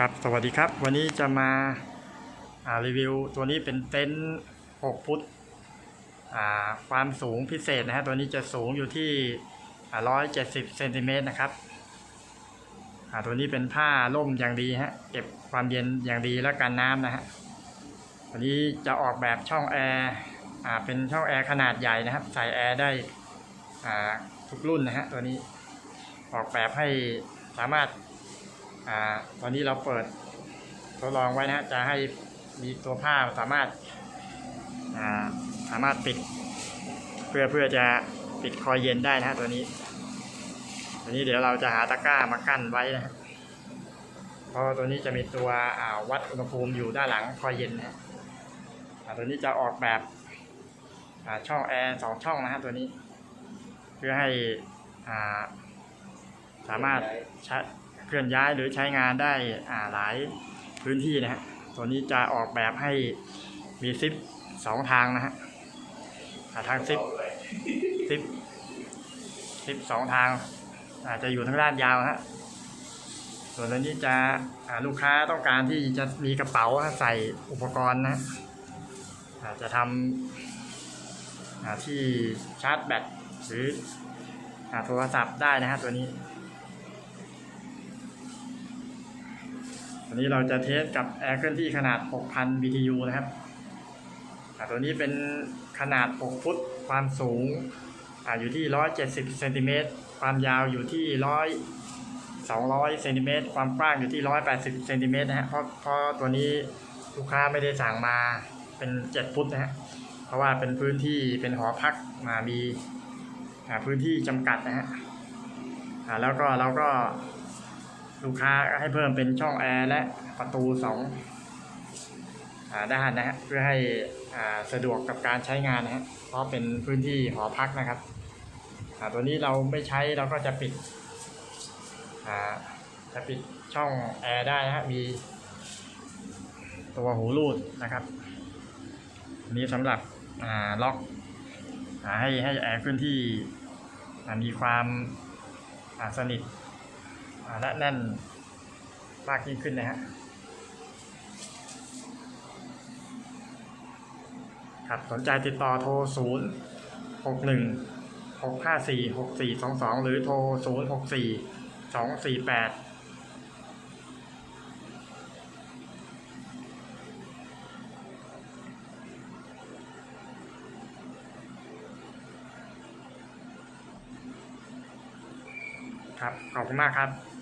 ครับ สวัสดีครับ วันนี้จะมาารีวิวตัวนี้เป็นเต็นท์ 6 ฟุต ความสูงพิเศษนะฮะ ตัวนี้จะสูงอยู่ที่ 170 เซนติเมตรนะครับ ตัวนี้เป็นผ้าล่มอย่างดีฮะ เก็บความเย็นอย่างดีและกันน้ำนะฮะ ตัวนี้จะออกแบบช่องแอร์เป็นช่องแอร์ขนาดใหญ่นะครับ ใส่แอร์ได้ทุกรุ่นนะฮะ ตัวนี้ออกแบบให้สามารถ อ่าตอนนี้เราเปิดทดลองไว้นะจะให้มีตัวผ้าสามารถอ่าสามารถปิด เพื่อเพื่อจะปิดคอยเย็นได้นะตัวนี้ตัวนี้เดี๋ยวเราจะหาตะกร้ามากั้นไว้นะเพราะตัวนี้จะมีตัววัดอุณหภูมิอยู่ด้านหลังคอยเย็นนะตัวนี้จะออกแบบช่องแอร์สองช่องนะฮะตัวนี้ เพื่อให้สามารถใช้ เคลื่อนย้ายหรือใช้งานได้อ่าหลายพื้นที่นะฮะตัวนี้จะออกแบบให้มีซิปสองทางนะฮะทางซิปซิปซิปสองทาง อาจจะอยู่ทางด้านยาวนะฮะส่วนตัวนี้จะลูกค้าต้องการที่จะมีกระเป๋าใส่อุปกรณ์นะอาจจะทำที่ชาร์จแบตหรือโทรศัพท์ได้นะฮะตัวนี้ วันนี้เราจะเทสกับแอร์เคลื่อนที่ขนาด 6,000 BTU นะครับอ่าตัวนี้เป็นขนาด 6 ฟุต ความสูงอ่าอยู่ที่ 170เซนติเมตร ความยาวอยู่ที่ 100 200เซนติเมตร ความกว้างอยู่ที่ 180เซนติเมตรนะฮะ เพราะเพราะตัวนี้ลูกค้าไม่ได้สั่งมาเป็น 7 ฟุตนะฮะ เพราะว่าเป็นพื้นที่เป็นหอพักมามีอ่าพื้นที่จำกัดนะฮะอ่าแล้วก็เราก็ ลูกค้าก็ให้เพิ่มเป็นช่องแอร์และประตูสองด้านนะฮะเพื่อให้สะดวกกับการใช้งานนะฮะเพราะเป็นพื้นที่หอพักนะครับตัวนี้เราไม่ใช้เราก็จะปิดจะปิดช่องแอร์ได้นะฮะมีตัวหูรูดนะครับนี้สำหรับล็อกให้ให้แอร์เคลื่อนที่มีความสนิท อ่าและแน่นมากยิ่งขึ้นนะฮะครับสนใจติดต่อโทร 0 6 1 6 5 4 6 4 2 2 หรือโทร 0 6 4 2 4 8 ครับ ขอบคุณมากครับ